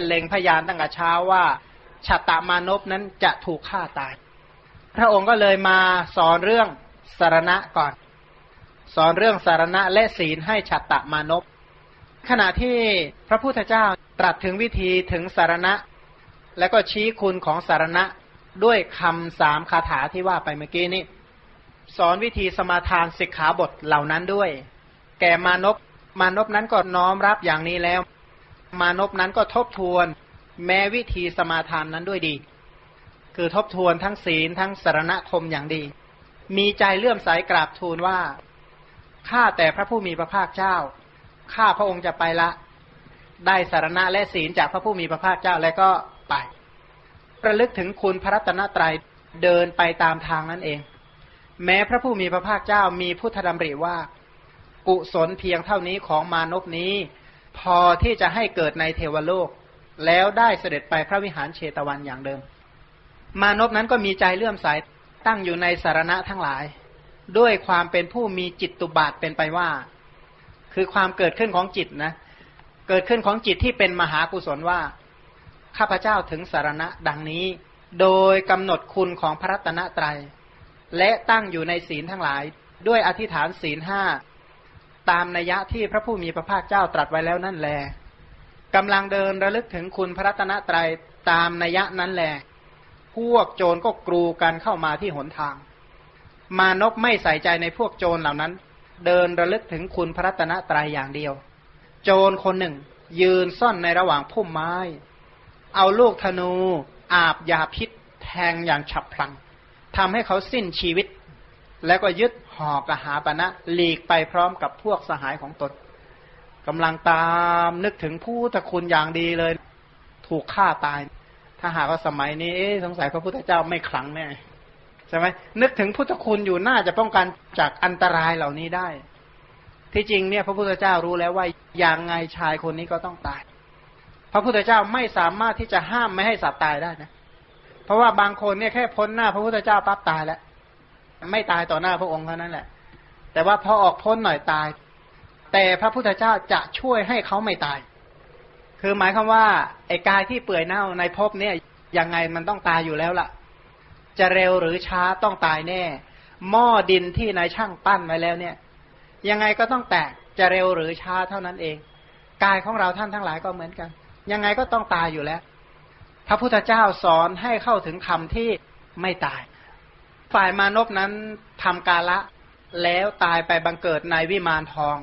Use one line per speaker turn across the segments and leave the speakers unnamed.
เล็งพยานตั้งแต่เช้าว่าชัตตามานพนั้นจะถูกฆ่าตาย พระองค์ก็เลยมาสอนเรื่องสารณะก่อน สอนเรื่องสารณะและศีลให้ชัตตามานพขณะที่พระพุทธเจ้าตรัสถึงวิธีถึงสารณะ แล้วก็ชี้คุณของสารณะด้วยคำสามคาถาที่ว่าไปเมื่อกี้นี้ สอนวิธีสมาทานสิกขาบทเหล่านั้นด้วย แก่มานพมานพนั้นก็น้อมรับอย่างนี้แล้ว มานพนั้นก็ทบทวนแม้วิธีสมาทานนั้นด้วยดี คือทบทวนทั้งศีลทั้งสารณคมอย่างดี มีใจเลื่อมใสกราบทูลว่าข้าแต่พระผู้มีพระภาคเจ้าข้าพระองค์จะไปละ ได้สารณะและศีลจากพระผู้มีพระภาคเจ้าแล้วก็ไป ประลึกถึงคุณพระรัตนตรัยเดินไปตามทางนั้นเอง แม้พระผู้มีพระภาคเจ้ามีพุทธดำริว่า กุศลเพียงเท่านี้ของมานพนี้ พอที่จะให้เกิดในเทวโลก แล้วได้เสด็จไปพระวิหารเชตวันอย่างเดิม มานพนั้นก็มีใจเลื่อมใสตั้งอยู่ในสารณะทั้งหลาย ด้วยความเป็นผู้มีจิตตุบาทเป็นไปว่า คือความเกิดขึ้นของจิตนะ เกิดขึ้นของจิตที่เป็นมหากุศลว่าข้าพเจ้าถึงสารณะดังนี้ โดยกำหนดคุณของพระรัตนตรัยและตั้งอยู่ในศีลทั้งหลาย ด้วยอธิษฐานศีลห้า ตามนัยยะที่พระผู้มีพระภาคเจ้าตรัสไว้แล้วนั่นแลกำลังเดินระลึกถึงคุณพระรัตนตรัยตามนัยยะนั้นแลพวกโจรก็กรูกันเข้ามาที่หนทาง มานพไม่ใส่ใจในพวกโจรเหล่านั้น เดินระลึกถึงคุณพระรัตนตรัยอย่างเดียว โจรคนหนึ่ง ยืนซ่อนในระหว่างพุ่มไม้ เอาลูกธนู อาบยาพิษ แทงอย่างฉับพลันทำให้เขาสิ้นชีวิต แล้วก็ยึด หอกหาปณะหลีกไปพร้อมกับพวกสหายของตนกำลังตามนึกถึงผู้ตะคุณอย่างดีเลย ถูกฆ่าตาย ถ้าหากว่าสมัยนี้สงสัยพระพุทธเจ้าไม่ขลังแน่ใช่ไหมนึกถึงพุทธคุณอยู่น่าจะป้องกันจากอันตรายเหล่านี้ได้ ที่จริงเนี่ย พระพุทธเจ้ารู้แล้วว่าอย่างไงชายคนนี้ก็ต้องตาย พระพุทธเจ้าไม่สามารถที่จะห้ามไม่ให้สัตว์ตายได้นะ เพราะว่าบางคนเนี่ยแค่พ้นหน้า พระพุทธเจ้าปั๊บตายแล้ว ไม่ตายต่อหน้าพระองค์เท่านั้นแหละ แต่ว่าพอออกพ้นหน่อยตาย แต่พระพุทธเจ้าจะช่วยให้เขาไม่ตาย คือหมายความว่าไอ้กายที่เปื่อยเน่าในภพเนี่ยยังไงมันต้องตายอยู่แล้วล่ะ จะเร็วหรือช้าต้องตายแน่ หม้อดินที่นายช่างปั้นไว้แล้วเนี่ย ยังไงก็ต้องแตกจะเร็วหรือช้าเท่านั้นเอง กายของเราท่านทั้งหลายก็เหมือนกัน ยังไงก็ต้องตายอยู่แล้ว พระพุทธเจ้าสอนให้เข้าถึงธรรมที่ไม่ตาย ฝ่ายมานพนั้นทำกาละ แล้วตายไปบังเกิดในวิมานทอง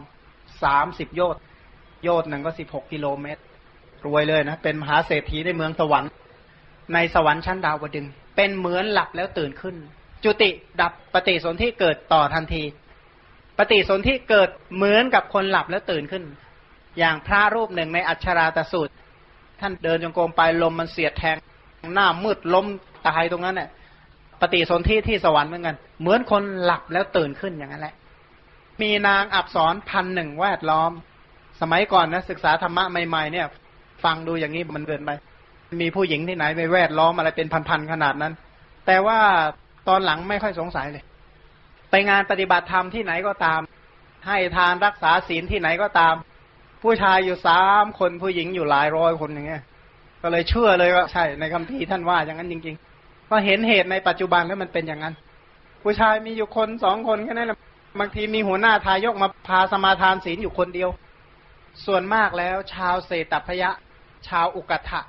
สามสิบโยชน์โยชน์หนึ่งก็สิบหกกิโลเมตร รวยเลยนะ เป็นมหาเศรษฐีในเมืองสวรรค์ ในสวรรค์ชั้นดาวดึง เป็นเหมือนหลับแล้วตื่นขึ้น จุติดับปฏิสนธิเกิดต่อทันที ปฏิสนธิเกิดเหมือนกับคนหลับแล้วตื่นขึ้น อย่างพระรูปหนึ่งในอัชราตสูตร ท่านเดินจงกรมไปลมมันเสียดแทง หน้ามืดล้มตายตรงนั้นเนี่ย ปฏิสนธิที่สวรรค์เหมือนกัน เหมือนคนหลับแล้วตื่นขึ้นอย่างนั้นแหละ มีนางอับสรพันหนึ่งแวดล้อม สมัยก่อนนะศึกษาธรรมะใหม่ๆเนี่ย ฟังดูอย่างนี้มันเกินไป มีผู้หญิงที่ไหนไปแวดล้อมอะไรเป็นพันๆขนาดนั้น แต่ว่าตอนหลังไม่ค่อยสงสัยเลย ไปงานปฏิบัติธรรมที่ไหนก็ตาม ให้ทานรักษาศีลที่ไหนก็ตาม ผู้ชายอยู่สามคนผู้หญิงอยู่หลายร้อยคนอย่างเงี้ย ก็เลยเชื่อเลยว่าใช่ในคำพีท่านว่าอย่างนั้นจริง ๆ พราะเห็นเหตุในปัจจุบันแล้วมันเป็นอย่างนั้น ผู้ชายมีอยู่คนสองคนแค่นั้นแหละบางทีมีหัวหน้าทายกมาพาสมาทานศีลอยู่คนเดียว ส่วนมากแล้วชาวเศตพยะ ชาวอุกทะ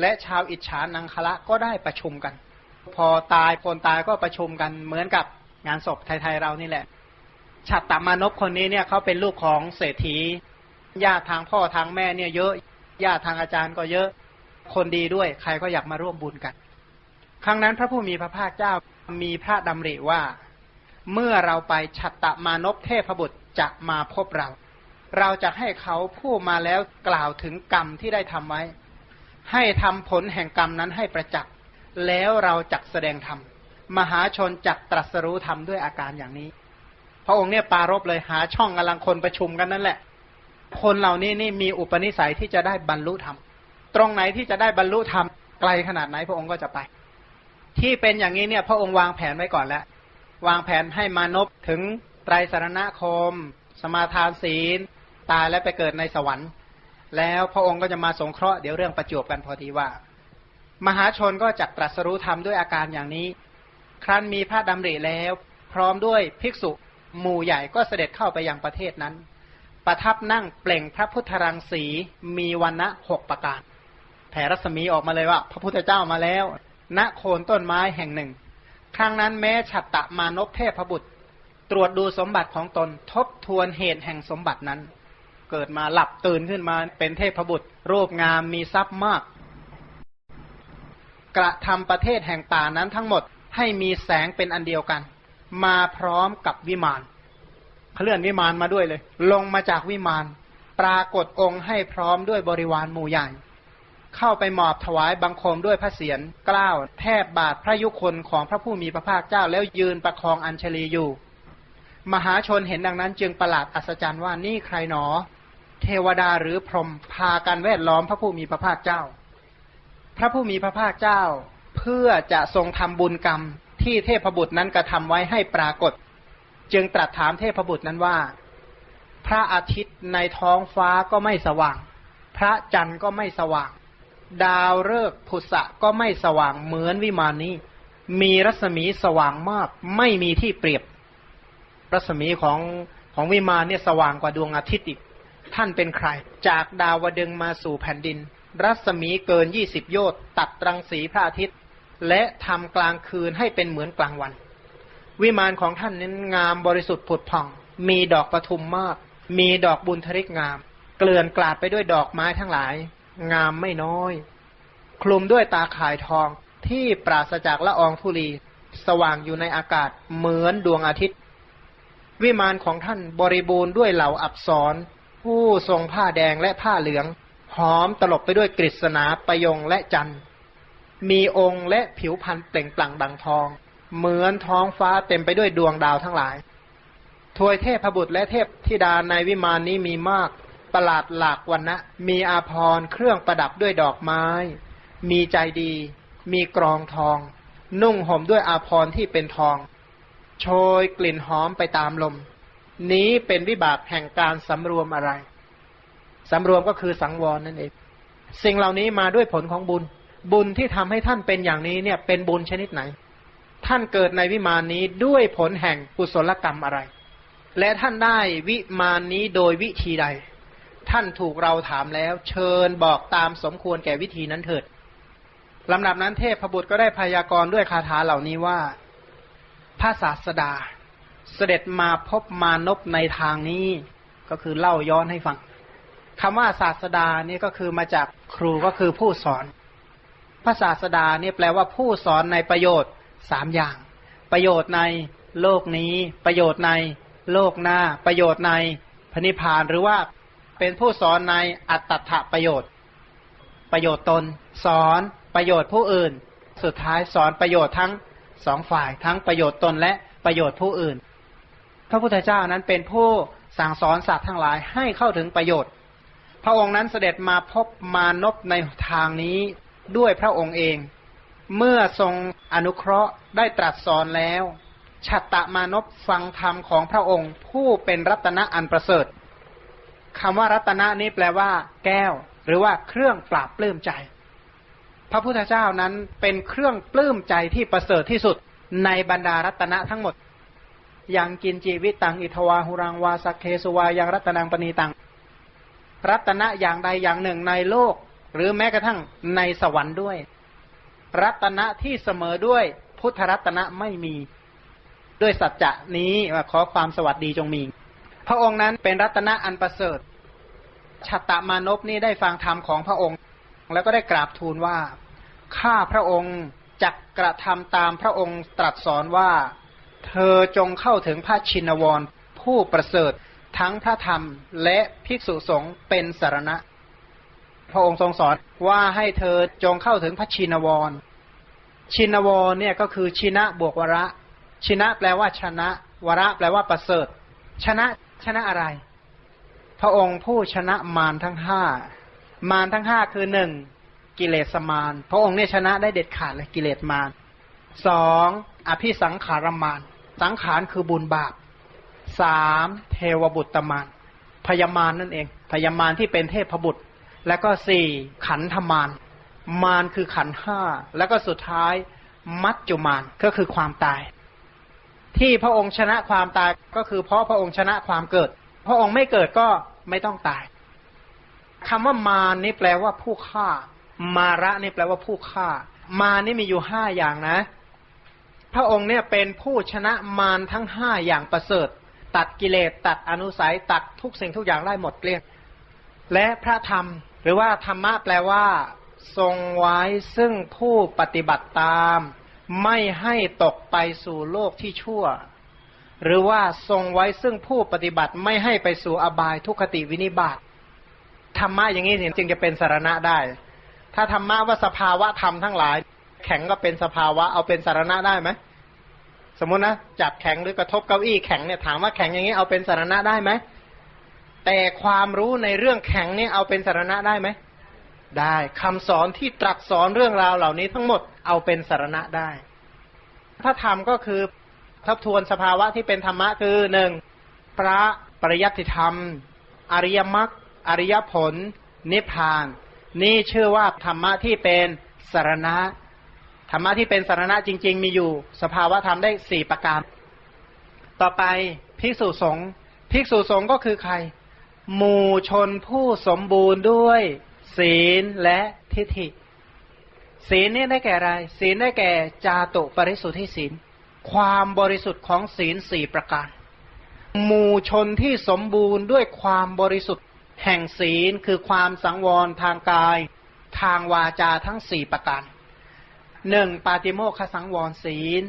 และชาวอิจฉานังคละก็ได้ประชุมกัน พอตายคนตายก็ประชุมกันเหมือนกับงานศพไทยๆเรานี่แหละฉัตรตมานพคนนี้เนี่ยเขาเป็นลูกของเศรษฐีญาติทางพ่อทางแม่เนี่ยเยอะญาติทางอาจารย์ก็เยอะคนดีด้วย ใครก็อยากมาร่วมบุญกัน ครั้งนั้นพระผู้มีพระภาคเจ้ามีพระดำริว่า เมื่อเราไปฉัตตมานพเทพบุตรจะมาพบเรา เราจะให้เขาผู้มาแล้วกล่าวถึงกรรมที่ได้ทำไว้ ให้ทำผลแห่งกรรมนั้นให้ประจักษ์แล้วเราจักแสดงธรรมมหาชนจักตรัสรู้ธรรมด้วยอาการอย่างนี้ พระองค์เนี่ยปารบเลยหาช่องกำลังคนประชุมกันนั่นแหละ คนเหล่านี้นี่มีอุปนิสัยที่จะได้บรรลุธรรมตรงไหนที่จะได้บรรลุธรรมไกลขนาดไหนพระองค์ก็จะไป ที่เป็นอย่างนี้เนี่ย พระองค์วางแผนไว้ก่อนแล้ว วางแผนให้มานพถึงไตรสารณคม สมาทานศีล ตายและไปเกิดในสวรรค์ แล้วพระองค์ก็จะมาสงเคราะห์เดี๋ยวเรื่องประจวบกันพอดีว่า มหาชนก็จักตรัสรู้ธรรมด้วยอาการอย่างนี้ ครั้นมีพระดำริแล้ว พร้อมด้วยภิกษุหมู่ใหญ่ก็เสด็จเข้าไปยังประเทศนั้น ประทับนั่งเปล่งพระพุทธรังสีมีวันนะหกประการ แผ่รัศมีออกมาเลยว่า พระพุทธเจ้ามาแล้ว ณโคนต้นไม้แห่งหนึ่ง ครั้งนั้นแม้ฉัตตะมานพเทพบุตร ตรวจดูสมบัติของตนทบทวนเหตุแห่งสมบัตินั้น เกิดมาหลับตื่นขึ้นมาเป็นเทพบุตร รูปงามมีทรัพย์มาก กระทำประเทศแห่งป่านั้นทั้งหมดให้มีแสงเป็นอันเดียวกัน มาพร้อมกับวิมานเคลื่อนวิมานมาด้วยเลย ลงมาจากวิมาน ปรากฏองค์ให้พร้อมด้วยบริวารหมู่ใหญ่ เข้าไปหมอบถวายบังคมด้วยพระเศียรกล้าวแทบบาทพระยุคนของพระผู้มีพระภาคเจ้าแล้วยืนประคองอัญชลีอยู่ มหาชนเห็นดังนั้น จึงประหลาดอัศจรรย์ว่านี่ใครหนอ เทวดาหรือพรหมพากันแวดล้อมพระผู้มีพระภาคเจ้า พระผู้มีพระภาคเจ้า เพื่อจะทรงทำบุญกรรมที่เทพบุตรนั้นกระทำไว้ให้ปรากฏ จึงตรัสถามเทพบุตรนั้นว่า พระอาทิตย์ในท้องฟ้าก็ไม่สว่าง พระจันทร์ก็ไม่สว่าง ดาวฤกษ์พุษะก็ไม่สว่างเหมือนวิมานนี้ มีรัศมีสว่างมาก ไม่มีที่เปรียบ รัศมีของของวิมานเนี่ยสว่างกว่าดวงอาทิตย์อีก ท่านเป็นใคร จากดาวดึงมาสู่แผ่นดิน รัศมีเกินยี่สิบโยชน์ตัดรังสีพระอาทิตย์ และทำกลางคืนให้เป็นเหมือนกลางวัน วิมานของท่านนั้นงามบริสุทธิ์ผุดผ่อง มีดอกประทุมมาก มีดอกบุญทริกงาม เกลื่อนกลาดไปด้วยดอกไม้ทั้งหลาย งามไม่น้อย คลุมด้วยตาข่ายทองที่ปราศจากละอองธุลี สว่างอยู่ในอากาศเหมือนดวงอาทิตย์ วิมานของท่านบริบูรณ์ด้วยเหล่าอับสรผู้ทรงผ้าแดงและผ้าเหลือง หอมตลบไปด้วยกฤษณาประยงและจันทร์ มีองค์และผิวพรรณเปล่งปลั่งดังทอง เหมือนท้องฟ้าเต็มไปด้วยดวงดาวทั้งหลายทวยเทพบุตรและเทพธิดาในวิมานนี้มีมาก ประหลาดหลากวันนะมีอาภรณ์เครื่องประดับด้วยดอกไม้ มีใจดี มีกรองทอง นุ่งห่มด้วยอาภรณ์ที่เป็นทอง โชยกลิ่นหอมไปตามลม นี้เป็นวิบากแห่งการสำรวมอะไรสำรวมก็คือสังวรนั่นเอง สิ่งเหล่านี้มาด้วยผลของบุญ บุญที่ทำให้ท่านเป็นอย่างนี้เนี่ย เป็นบุญชนิดไหน ท่านเกิดในวิมานนี้ด้วยผลแห่งกุศลกรรมอะไร และท่านได้วิมานนี้โดยวิธีใด ท่านถูกเราถามแล้ว เชิญบอกตามสมควรแก่วิธีนั้นเถิดลำดับนั้นเทพพบุตรก็ได้พยากรณ์ด้วยคาถาเหล่านี้ว่าพระศาสดา เสด็จมาพบมานพในทางนี้ ก็คือเล่าย้อนให้ฟังคำว่าศาสดานี่ก็คือมาจากครูก็คือผู้สอนพระศาสดาเนี่ยแปลว่าผู้สอนในประโยชน์สามอย่าง ประโยชน์ในโลกนี้ ประโยชน์ในโลกหน้า ประโยชน์ในพระนิพพานหรือว่า เป็นผู้สอนในอัตตถประโยชน์ ประโยชน์ตน สอนประโยชน์ผู้อื่น สุดท้ายสอนประโยชน์ทั้งสองฝ่ายทั้งประโยชน์ตนและประโยชน์ผู้อื่น พระพุทธเจ้านั้นเป็นผู้สั่งสอนสัตว์ทั้งหลายให้เข้าถึงประโยชน์ พระองค์นั้นเสด็จมาพบมานพในทางนี้ด้วยพระองค์เอง เมื่อทรงอนุเคราะห์ได้ตรัสสอนแล้วชัตตมานพฟังธรรมของพระองค์ผู้เป็นรัตนะอันประเสริฐ คำว่ารัตนะนี้แปลว่า แก้ว หรือว่าเครื่องปราบปลื้มใจ พระพุทธเจ้านั้นเป็นเครื่องปลื้มใจที่ประเสริฐที่สุดในบรรดารัตนะทั้งหมด ยังกินจีวิตังอิทวาหุรังวาสักเคสุวายังรัตนังปณีตัง รัตนะอย่างใดอย่างหนึ่งในโลก หรือแม้กระทั่งในสวรรค์ด้วย รัตนะที่เสมอด้วยพุทธรัตนะไม่มี ด้วยสัจจะนี้ขอความสวัสดีจงมี พระองค์นั้นเป็นรัตนะอันประเสริฐชัตตมานพนี่ได้ฟังธรรมของพระองค์ แล้วก็ได้กราบทูลว่า ข้าพระองค์จักกระทำตามพระองค์ตรัสสอนว่า เธอจงเข้าถึงพระชินวรผู้ประเสริฐทั้งพระธรรมและภิกษุสงฆ์เป็นสารณะ พระองค์ทรงสอนว่าให้เธอจงเข้าถึงพระชินวร ชินวรเนี่ยก็คือชินะบวกวระ ชินะแปลว่าชนะ วระแปลว่าประเสริฐ ชนะ ชนะอะไร พระองค์ผู้ชนะมารทั้งห้ามารทั้งห้าคือหนึ่งกิเลสมารพระองค์เนี่ยชนะได้เด็ดขาดเลยกิเลสมารสองอภิสังขารมารสังขารคือบุญบาปสามเทวบุตรมารพยามารนั่นเอง พยามารที่เป็นเทพบุตร แล้วก็สี่ขันธมารมารคือขันธห้าแล้วก็สุดท้ายมัจจุมารก็คือความตาย ที่พระองค์ชนะความตายก็คือเพราะพระองค์ชนะความเกิด พระองค์ไม่เกิดก็ไม่ต้องตายคำว่ามารนี่แปลว่าผู้ฆ่า มาระนี่แปลว่าผู้ฆ่า มานี่มีอยู่ห้าอย่างนะ พระองค์เนี่ยเป็นผู้ชนะมารทั้งห้าอย่างประเสริฐ ตัดกิเลสตัดอนุสัยตัดทุกสิ่งทุกอย่างได้หมดเกลี้ยงและพระธรรม หรือว่าธรรมะแปลว่า ทรงไว้ซึ่งผู้ปฏิบัติตาม ไม่ให้ตกไปสู่โลกที่ชั่ว หรือว่าทรงไว้ซึ่งผู้ปฏิบัติไม่ให้ไปสู่อบายทุกขติวินิบาตธรรมะอย่างนี้จึงจะเป็นสารณะได้ ถ้าธรรมะว่าสภาวะธรรมทั้งหลาย แข็งก็เป็นสภาวะเอาเป็นสารณะได้ไหมสมมตินะจับแข็งหรือกระทบเก้าอี้แข็งเนี่ยถามว่าแข็งอย่างนี้เอาเป็นสารณะได้ไหมแต่ความรู้ในเรื่องแข็งเนี่ยเอาเป็นสารณะได้ไหม ได้คำสอนที่ตรัสสอนเรื่องราวเหล่านี้ทั้งหมดเอาเป็นสารณะได้ถ้าธรรมก็คือทบทวนสภาวะที่เป็นธรรมะคือหนึ่งพระปริยัติธรรม อริยมรรคอริยผล นิพพาน นี่ชื่อว่าธรรมะที่เป็นสารณะธรรมะที่เป็นสารณะจริง ๆ มีอยู่ สภาวะธรรมได้สี่ประการ ต่อไปภิกษุสงฆ์ภิกษุสงฆ์ก็คือใคร หมู่ชนผู้สมบูรณ์ด้วย ศีลและทิฏฐิ ศีลนี่ได้แก่อะไร ศีลได้แก่จาตุปริสุทธิศีล ความบริสุทธิ์ของศีลสี่ประการ หมู่ชนที่สมบูรณ์ด้วยความบริสุทธิ์แห่งศีลคือความสังวรทางกาย ทางวาจาทั้งสี่ประการหนึ่งปาติโมคสังวรศีล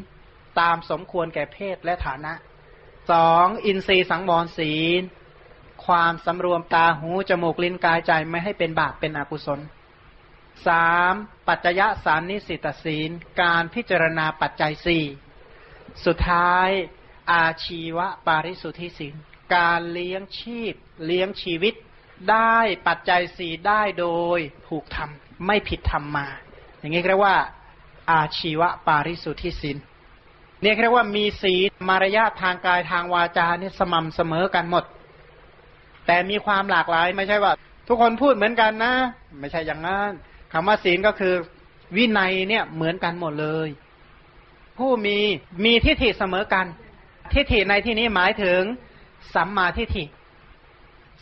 ตามสมควรแก่เพศและฐานะสองอินทรีสังวรศีล ความสำรวมตาหูจมูกลิ้นกายใจไม่ให้เป็นบาปเป็นอกุศลสามปัจจยสารนิสิตศีล การพิจารณาปัจจัยสี่สุดท้ายอาชีวะปาริสุทธิศีล การเลี้ยงชีพ เลี้ยงชีวิต ได้ปัจจัยสี่ได้โดยถูกทำไม่ผิดธรรมมา อย่างนี้เรียกว่า อาชีวะปาริสุทธิศีลเนี่ยเรียกว่ามีศีลมารยาททางกายทางวาจาเนี่ยสม่ำเสมอกันหมด แต่มีความหลากหลายไม่ใช่ว่า ทุกคนพูดเหมือนกันนะ ไม่ใช่อย่างนั้นคำว่าศีลก็คือ วินัยเนี่ยเหมือนกันหมดเลย ผู้มีมีทิฏฐิเสมอกัน ทิฏฐิในที่นี้หมายถึงสัมมาทิฏฐิ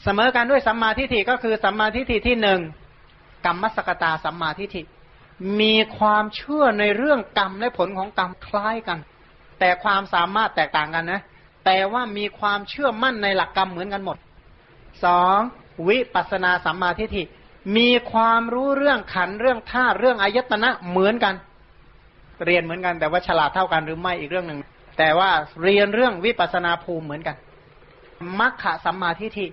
เสมอกันด้วยสัมมาทิฏฐิก็คือสัมมาทิฏฐิที่หนึ่งกรรมสกตาสัมมาทิฏฐิ มีความเชื่อในเรื่องกรรมและผลของกรรมคล้ายกัน แต่ความสามารถแตกต่างกันนะ แต่ว่ามีความเชื่อมั่นในหลักกรรมเหมือนกันหมด สองวิปัสนาสัมมาทิฏฐิมีความรู้เรื่องขันเรื่องธาตุเรื่องอายตนะเหมือนกัน เรียนเหมือนกันแต่ว่าฉลาดเท่ากันหรือไม่อีกเรื่องหนึ่งแต่ว่าเรียนเรื่องวิปัสนาภูมิเหมือนกันมัคคะสัมมาทิฏฐิ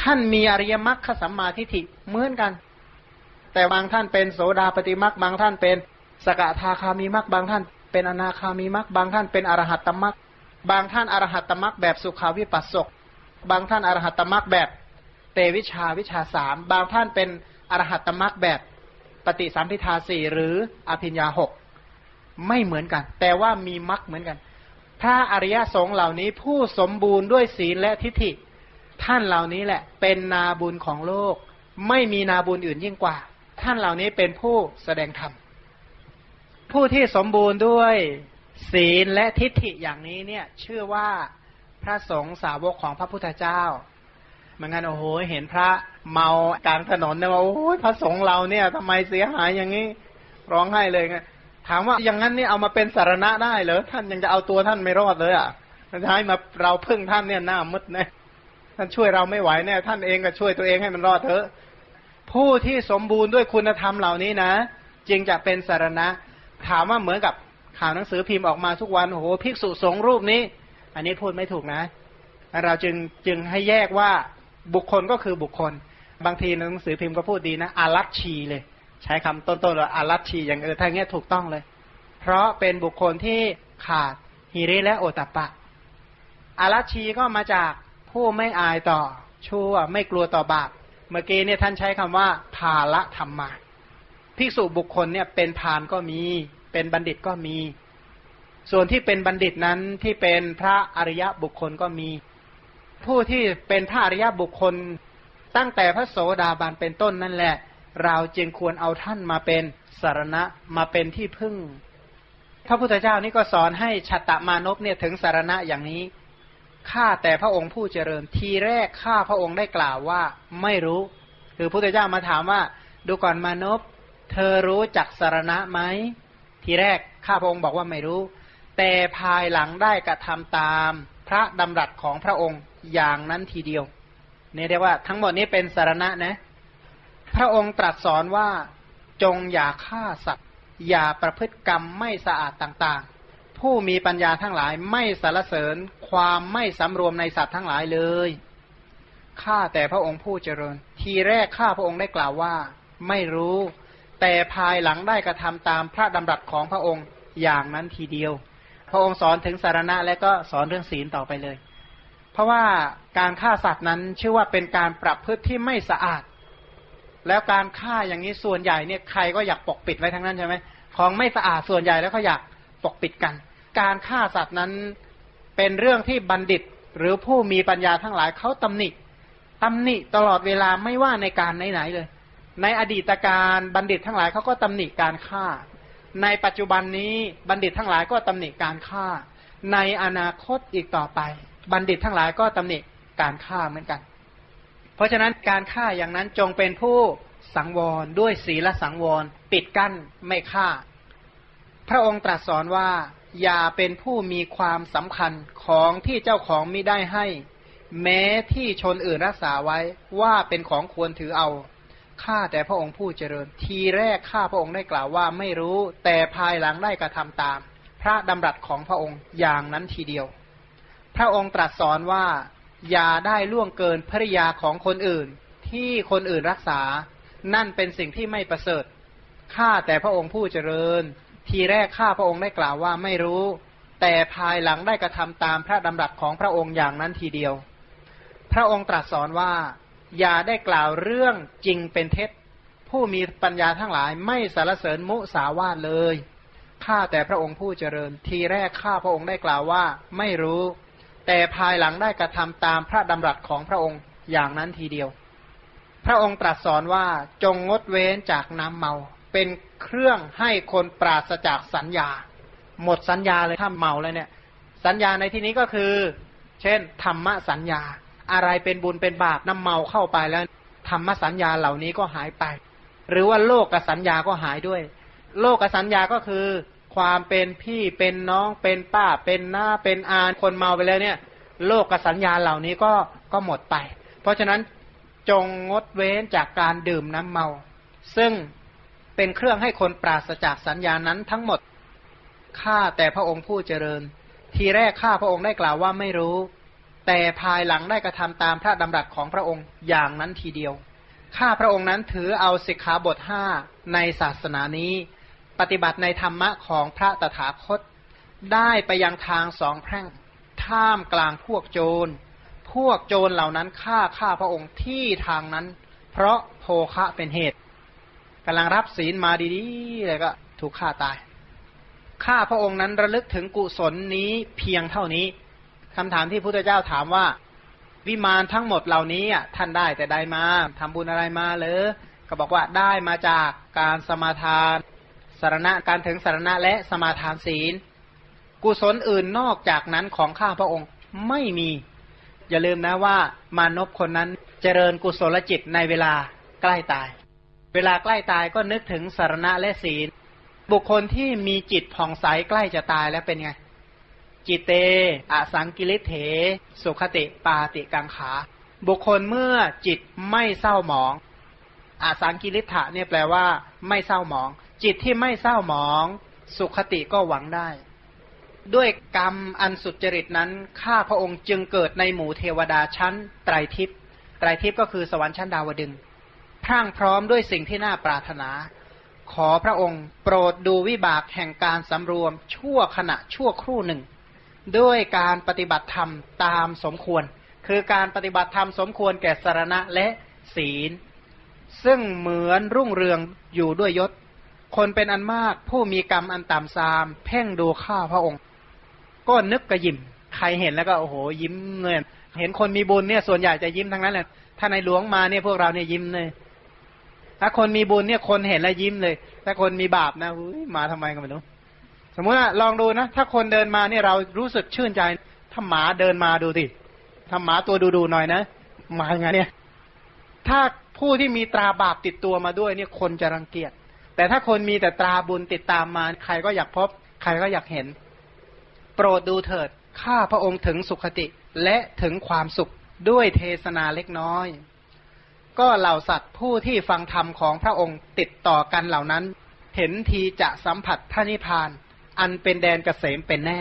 ท่านมีอริยมรรคสัมมาทิฏฐิเหมือนกัน แต่บางท่านเป็นโสดาปฏิมรรคบางท่านเป็นสกทาคามีมรรคบางท่าน เป็นอนาคามีมรรคบางท่านเป็นอรหัตตมรรคบางท่านอรหัตตมรรคแบบสุขาวิปัสสก บางท่านอรหัตตมรรคแบบเตวิชาวิชาสามบางท่านเป็นอรหัตตมรรคแบบปฏิสัมพิทาสี่หรืออภิญญาหกไม่เหมือนกัน แต่ว่ามีมรรคเหมือนกันพระอริยสงฆ์เหล่านี้ผู้สมบูรณ์ด้วยศีลและทิฏฐิ ท่านเหล่านี้แหละ เป็นนาบุญของโลก ไม่มีนาบุญอื่นยิ่งกว่า ท่านเหล่านี้เป็นผู้แสดงธรรมผู้ที่สมบูรณ์ด้วยศีลและทิฏฐิอย่างนี้เนี่ย ชื่อว่า พระสงฆ์สาวกของพระพุทธเจ้าเหมือนกันโอ้โหเห็นพระเมากลางถนนเนี่ยว่าโอ้ยพระสงฆ์เราเนี่ยทำไมเสียหายอย่างนี้ร้องไห้เลยไงถามว่าอย่างนั้นนี่เอามาเป็นสารณะได้เหรอท่านยังจะเอาตัวท่านไม่รอดเลยอะท้ายมาเราพึ่งท่านเนี่ยหน้ามืดแน่ท่านช่วยเราไม่ไหวแน่ท่านเองก็ช่วยตัวเองให้มันรอดเถอะ ผู้ที่สมบูรณ์ด้วยคุณธรรมเหล่านี้นะจึงจะเป็นสารณะ ถามว่าเหมือนกับข่าวหนังสือพิมพ์ออกมาทุกวันโอ้โหภิกษุสงฆ์รูปนี้ อันนี้พูดไม่ถูกนะ เราจึงจึงให้แยกว่าบุคคลก็คือบุคคล บางทีหนังสือพิมพ์ก็พูดดีนะอารัชชีเลย ใช้คำต้นๆว่าอารัชชีอย่างเออถ้าเงี้ยถูกต้องเลย เพราะเป็นบุคคลที่ขาดฮิริและโอตตะปะอารัชชีก็มาจากผู้ไม่อายต่อชั่วไม่กลัวต่อบาปเมื่อกี้เนี่ยท่านใช้คำว่าภาละธรรมมาภิกษุบุคคลเนี่ยเป็นพานก็มี เป็นบัณฑิตก็มี ส่วนที่เป็นบัณฑิตนั้นที่เป็นพระอริยบุคคลก็มี ผู้ที่เป็นพระอริยบุคคล ตั้งแต่พระโสดาบันเป็นต้นนั่นแหละ เราจึงควรเอาท่านมาเป็นสารณะมาเป็นที่พึ่งพระพุทธเจ้านี่ก็สอนให้ชัตตมานพเนี่ยถึงสารณะอย่างนี้ข้าแต่พระองค์ผู้เจริญทีแรกข้าพระองค์ได้กล่าวว่าไม่รู้ คือพระพุทธเจ้ามาถามว่า ดูก่อนมานพเธอรู้จักสารณะไหมทีแรกข้าพระองค์บอกว่าไม่รู้ แต่ภายหลังได้กระทำตามพระดำรัสของพระองค์อย่างนั้นทีเดียวนี่เรียกว่าทั้งหมดนี้เป็นสารณะนะ พระองค์ตรัสสอนว่าจงอย่าฆ่าสัตว์ อย่าประพฤติกรรมไม่สะอาดต่างๆ ผู้มีปัญญาทั้งหลายไม่สารเสริญความไม่สำรวมในสัตว์ทั้งหลายเลยข้าแต่พระองค์ผู้เจริญ ทีแรกข้าพระองค์ได้กล่าวว่า ไม่รู้ แต่ภายหลังได้กระทำตามพระดำรัสของพระองค์อย่างนั้นทีเดียว พระองค์สอนถึงสารณะและก็สอนเรื่องศีลต่อไปเลย เพราะว่าการฆ่าสัตว์นั้นชื่อว่าเป็นการปรับพฤติที่ไม่สะอาด แล้วการฆ่าอย่างนี้ส่วนใหญ่เนี่ยใครก็อยากปกปิดไว้ทั้งนั้นใช่ไหมของไม่สะอาดส่วนใหญ่แล้วก็อยากปกปิดกัน การฆ่าสัตว์นั้นเป็นเรื่องที่บัณฑิตหรือผู้มีปัญญาทั้งหลายเขาตำหนิตำหนิตลอดเวลาไม่ว่าในการไหนๆเลย ในอดีตการบัณฑิตทั้งหลายเขาก็ตำหนิการฆ่า ในปัจจุบันนี้บัณฑิตทั้งหลายก็ตำหนิการฆ่า ในอนาคตอีกต่อไป บัณฑิตทั้งหลายก็ตำหนิการฆ่าเหมือนกัน เพราะฉะนั้นการฆ่าอย่างนั้นจงเป็นผู้สังวรด้วยศีลสังวร ปิดกั้นไม่ฆ่า พระองค์ตรัสสอนว่า อย่าเป็นผู้มีความสำคัญของที่เจ้าของมิได้ให้ แม้ที่ชนอื่นรักษาไว้ว่าเป็นของควรถือเอา ข้าแต่พระองค์ผู้เจริญ ทีแรกข้าพระองค์ได้กล่าวว่าไม่รู้ แต่ภายหลังได้กระทำตาม พระดำรัสของพระองค์อย่างนั้นทีเดียว พระองค์ตรัสสอนว่าอย่าได้ล่วงเกินภริยาของคนอื่น ที่คนอื่นรักษา นั่นเป็นสิ่งที่ไม่ประเสริฐข้าแต่พระองค์ผู้เจริญ ทีแรกข้าพระองค์ได้กล่าวว่าไม่รู้ แต่ภายหลังได้กระทำตามพระดำรัสของพระองค์อย่างนั้นทีเดียว พระองค์ตรัสสอนว่า อย่าได้กล่าวเรื่องจริงเป็นเท็จ ผู้มีปัญญาทั้งหลายไม่สารเสริญมุสาวาทเลยข้าแต่พระองค์ผู้เจริญ ทีแรกข้าพระองค์ได้กล่าวว่าไม่รู้ แต่ภายหลังได้กระทำตามพระดำรัสของพระองค์อย่างนั้นทีเดียว พระองค์ตรัสสอนว่าจงงดเว้นจากน้ำเมา เป็นเครื่องให้คนปราศจากสัญญา หมดสัญญาเลยถ้าเมาแล้วเนี่ย สัญญาในที่นี้ก็คือ เช่น ธรรมสัญญา อะไรเป็นบุญเป็นบาปน้ำเมาเข้าไปแล้วธรรมสัญญาเหล่านี้ก็หายไป หรือว่าโลกกับสัญญาก็หายด้วย โลกกับสัญญาก็คือ ความเป็นพี่เป็นน้องเป็นป้าเป็นหน้าเป็นอานคนเมาไปแล้วเนี่ย โลกกับสัญญาเหล่านี้ก็ก็หมดไป เพราะฉะนั้นจงงดเว้นจากการดื่มน้ำเมา ซึ่งเป็นเครื่องให้คนปราศจากสัญญานั้นทั้งหมดข้าแต่พระองค์ผู้เจริญ ทีแรกข้าพระองค์ได้กล่าวว่าไม่รู้ แต่ภายหลังได้กระทำตามพระดำรัสของพระองค์อย่างนั้นทีเดียว ข้าพระองค์นั้นถือเอาสิกขาบทห้าในศาสนานี้ ปฏิบัติในธรรมะของพระตถาคต ได้ไปยังทางสองแพร่งท่ามกลางพวกโจร พวกโจรเหล่านั้นฆ่าข้าพระองค์ที่ทางนั้น เพราะโภคะเป็นเหตุกำลังรับศีลมาดีๆเลยก็ถูกฆ่าตาย ข้าพระองค์นั้นระลึกถึงกุศลนี้เพียงเท่านี้ คำถามที่พระพุทธเจ้าถามว่า วิมานทั้งหมดเหล่านี้อะท่านได้แต่ได้มาทำบุญอะไรมาเลยก็บอกว่าได้มาจากการสมาทานสารณะการถึงสารณะและสมาทานศีล กุศลอื่นนอกจากนั้นของข้าพระองค์ไม่มี อย่าลืมนะว่ามานพคนนั้นเจริญกุศลจิตในเวลาใกล้ตาย เวลาใกล้ตายก็นึกถึงสารณะและศีล บุคคลที่มีจิตผ่องใสใกล้จะตายแล้วเป็นไง จิตเต อสังกิริเถ สุขติปาติกังขา บุคคลเมื่อจิตไม่เศร้าหมองอสังกิริฐะเนี่ยแปลว่า ไม่เศร้าหมอง จิตที่ไม่เศร้าหมอง สุขติก็หวังได้ ด้วยกรรมอันสุจริตนั้นข้าพระองค์จึงเกิดในหมู่เทวดาชั้น ไตรทิพย์ไตรทิพย์ก็คือสวรรค์ชั้นดาวดึงพรั่งพร้อมด้วยสิ่งที่น่าปรารถนา ขอพระองค์ โปรดดูวิบากแห่งการสำรวมชั่วขณะชั่วครู่หนึ่ง ด้วยการปฏิบัติธรรมตามสมควร คือการปฏิบัติธรรมสมควรแก่สารณะและศีล ซึ่งเหมือนรุ่งเรืองอยู่ด้วยยศ คนเป็นอันมากผู้มีกรรมอันต่ำซาม เพ่งดูข้าพระองค์ ก็นึกกระยิมใครเห็นแล้วก็โอ้โหยิ้มเงินเห็นคนมีบุญเนี่ยส่วนใหญ่จะยิ้มทั้งนั้นแหละถ้าในหลวงมาเนี่ยพวกเราเนี่ยยิ้มเลยถ้าคนมีบุญเนี่ยคนเห็นแล้วยิ้มเลย ถ้าคนมีบาปนะมาทำไมก็ไม่รู้ สมมุติว่าลองดูนะ ถ้าคนเดินมาเนี่ยเรารู้สึกชื่นใจถ้าหมาเดินมาดูสิถ้าหมาตัวดูๆหน่อยนะหมาไงเนี่ย ถ้าผู้ที่มีตราบาปติดตัวมาด้วยเนี่ยคนจะรังเกียจแต่ถ้าคนมีแต่ตราบุญติดตามมา ใครก็อยากพบ ใครก็อยากเห็น โปรดดูเถิดข้าพระองค์ถึงสุขติและถึงความสุขด้วยเทศนาเล็กน้อย ก็เหล่าสัตว์ผู้ที่ฟังธรรมของพระองค์ติดต่อกันเหล่านั้น เห็นทีจะสัมผัสพระนิพพาน อันเป็นแดนเกษมเป็นแน่